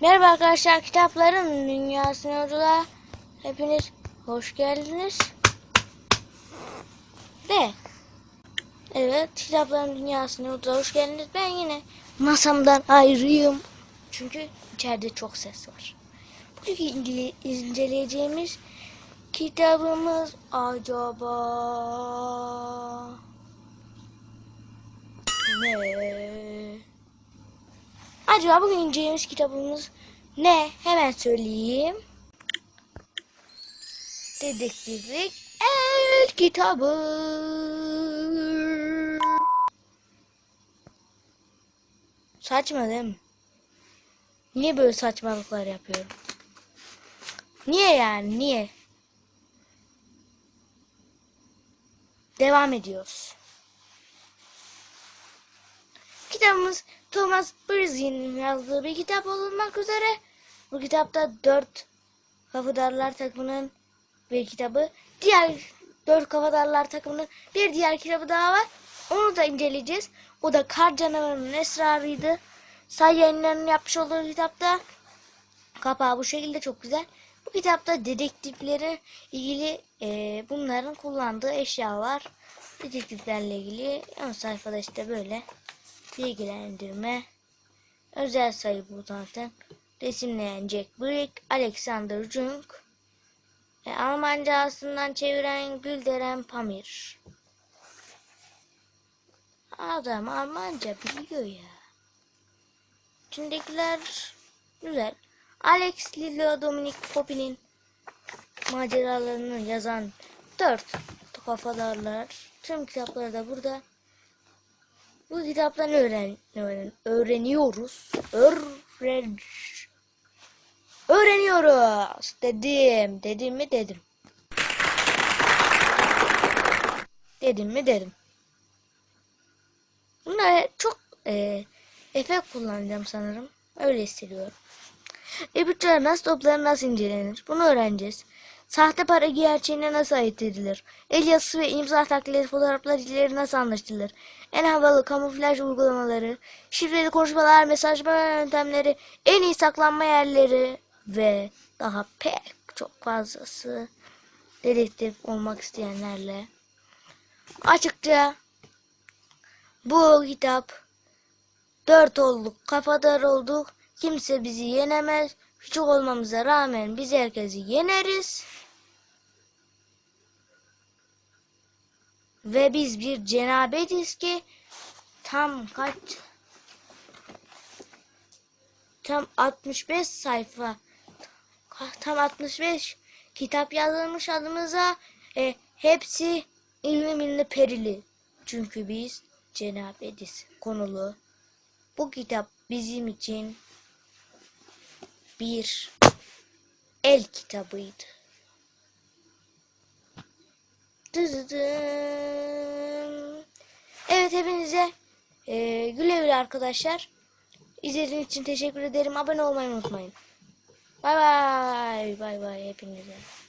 Merhaba arkadaşlar, kitapların dünyasına yolculuğa hepiniz hoş geldiniz. De, evet kitapların dünyasına yolculuğa hoş geldiniz. Ben yine masamdan ayrıyım. Çünkü içeride çok ses var. Bugün inceleyeceğimiz kitabımız acaba ne? Acaba bugün inceleyeceğimiz kitabımız ne? Hemen söyleyeyim. Dedektiflik El kitabı. Saçma değil mi? Niye böyle saçmalıklar yapıyorum? Niye yani? Niye? Devam ediyoruz. Kitabımız Thomas Brizzi'nin yazdığı bir kitap olmak üzere. Bu kitapta dört kafadarlar takımının bir kitabı. Diğer dört kafadarlar takımının bir diğer kitabı daha var. Onu da inceleyeceğiz. O da Kar Canavarı'nın esrarıydı. Say yayınlarının yapmış olduğu kitapta. Kapağı bu şekilde çok güzel. Bu kitapta dedektiflere ilgili e, bunların kullandığı eşyalar. Dedektiflerle ilgili ön sayfada işte böyle bilgilendirme. Özel sayı bu zaten. Resimleyen Jack Brick, Alexander Jung. E, Almanca aslından çeviren Gülderen Pamir. Adam Almanca biliyor ya. İçindekiler güzel. Alex Lillo Dominic Poppy'nin maceralarını yazan dört kafadarlar. Tüm kitapları da burada. Bu kitaptan öğren, öğren öğreniyoruz. Öğren öğreniyoruz. Dedim. Dedim mi dedim. Dedim mi dedim. Bunda çok e, efekt kullanacağım sanırım. Öyle hissediyorum. İpuçları nasıl toplanır, nasıl incelenir? Bunu öğreneceğiz. Sahte para gerçeğine nasıl ayırt edilir? El yazısı ve imza taklitleri fotoğraflar dilleri nasıl anlaşılır? En havalı kamuflaj uygulamaları, şifreli konuşmalar, mesajlama yöntemleri, en iyi saklanma yerleri ve daha pek çok fazlası dedektif olmak isteyenlerle. Açıkça bu kitap dört olduk, kafadar olduk, kimse bizi yenemez. Küçük olmamıza rağmen biz herkesi yeneriz. Ve biz bir cenabetiz ki tam kaç tam 65 sayfa tam 65 kitap yazılmış adımıza e, hepsi ilmi milli perili. Çünkü biz cenabetiz konulu. Bu kitap bizim için bir el kitabıydı. Evet hepinize e, güle güle arkadaşlar. İzlediğiniz için teşekkür ederim. Abone olmayı unutmayın. Bay bay. Bay bay hepinize.